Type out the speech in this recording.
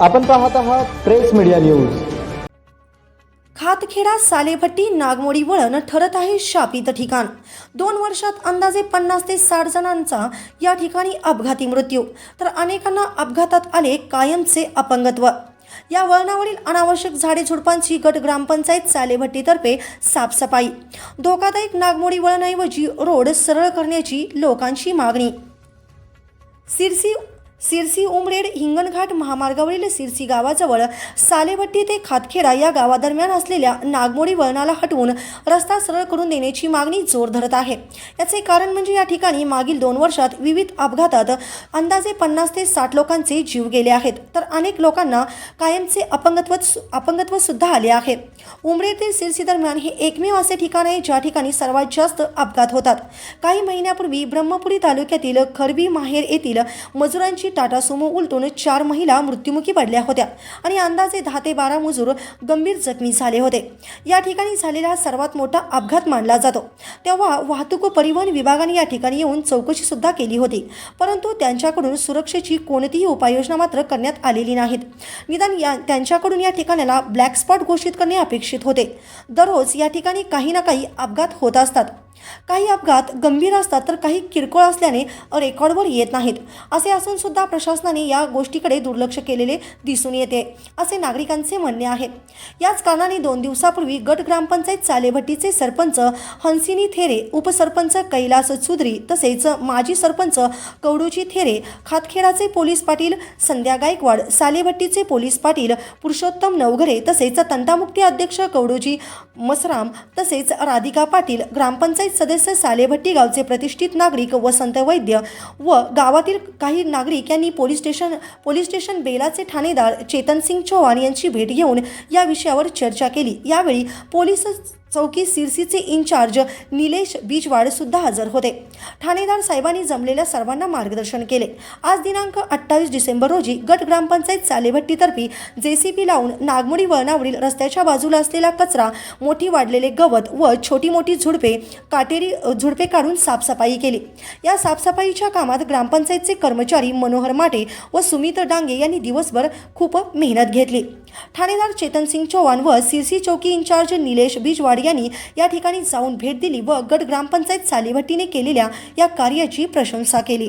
आपण पाहत आहात press media news. Khatkheda Salebhatti नागमोडी वळण ठरत आहे शापित ठिकाण. दोन वर्षात अंदाजे पन्नास ते साठ जणांचा या ठिकाणी अपघाती मृत्यू. तर अनेकांना अपघातात आले कायमचे अपंगत्व. या वळणावरील अनावश्यक झाडे झुडपांची गट ग्रामपंचायत सालेभट्टीतर्फे साफसफाई. धोकादायक नागमोडी वळणाऐवजी रोड सरळ करण्याची लोकांची मागणी. सिरसी सिरसी उमरेड हिंगणघाट महामार्गावरील सिरसी गावाजवळ सालेभट्टी ते खातखेडा या गावादरम्यान असलेल्या नागमोडी वळणाला हटवून रस्ता सरळ करून देण्याची मागणी जोर धरत आहे. याचे कारण म्हणजे या ठिकाणी मागील दोन वर्षात विविध अपघातात अंदाजे पन्नास ते साठ लोकांचे जीव गेले आहेत. तर अनेक लोकांना कायमचे अपंगत्व अपंगत्व सुद्धा आले आहे. उमरेड ते सिरसी दरम्यान हे एकमेव असे ठिकाण आहे ज्या ठिकाणी सर्वात जास्त अपघात होतात. काही महिन्यापूर्वी ब्रह्मपुरी तालुक्यातील खरबी माहेर येथील मजुरांची टाटा सुमो उलटून चार महिला मृत्युमुखी पडल्या होत्या आणि अंदाजे दहा ते बारा मजूर गंभीर जखमी झाले होते. या ठिकाणी झालेला सर्वात मोठा अपघात मानला जातो. तेव्हा वाहतूक परिवहन विभागाने या ठिकाणी येऊन चौकशी सुद्धा केली होती. परंतु त्यांच्याकडून सुरक्षेची कोणतीही उपाययोजना मात्र करण्यात आलेली नाहीत. निदान या त्यांच्याकडून या ठिकाणाला ब्लॅक स्पॉट घोषित करणे अपेक्षित होते. दररोज या ठिकाणी काही ना काही अपघात होत असतात. काही अपघात गंभीर असतात तर काही किरकोळ असल्याने रेकॉर्डवर येत नाहीत. असे असून सुद्धा प्रशासनाने या गोष्टीकडे दुर्लक्ष केलेले दिसून येते असे नागरिकांचे म्हणणे आहे. याच कारणाने दोन दिवसापूर्वी गट ग्रामपंचायत चालेभट्टीचे सरपंच हंसिनी थेरे उपसरपंच कैलास चुधरी तसेच माजी सरपंच कवडूजी थेरे खातखेडाचे पोलीस पाटील संध्या गायकवाड सालेभट्टीचे पोलीस पाटील पुरुषोत्तम नवघरे तसेच तंटामुक्ती अध्यक्ष कवडूजी मसराम तसेच राधिका पाटील ग्रामपंचायत सदस्य सालेभट्टी गावचे प्रतिष्ठित नागरिक वसंत वैद्य व गावातील काही नागरिक यांनी पोलीस स्टेशन पोलीस स्टेशन बेलाचे ठाणेदार चेतन सिंग चौहान यांची भेट घेऊन या विषयावर चर्चा केली. यावेळी पोलीस चौकी सिरसीचे इन्चार्ज निलेश बीजवाड सुद्धा हजर होते. ठाणेदार साहेबांनी जमलेल्या सर्वांना मार्गदर्शन केले. आज दिनांक अठ्ठावीस डिसेंबर रोजी गट ग्रामपंचायत सालेभट्टीतर्फे पी लावून नागमोडी वळणावरील रस्त्याच्या बाजूला असलेला कचरा मोठी वाढलेले गवत व छोटी मोठी झुडपे काटेरी झुडपे काढून साफसफाई केली. या साफसफाईच्या कामात ग्रामपंचायतचे कर्मचारी मनोहर माटे व सुमित डांगे यांनी दिवसभर खूप मेहनत घेतली. ठाणेदार चेतन सिंग चौहान व सिरसी चौकी इन्चार्ज निलेश बीजवाड यांनी या ठिकाणी जाऊन भेट दिली व गट ग्रामपंचायत सालीभट्टीने केलेल्या या कार्याची प्रशंसा केली.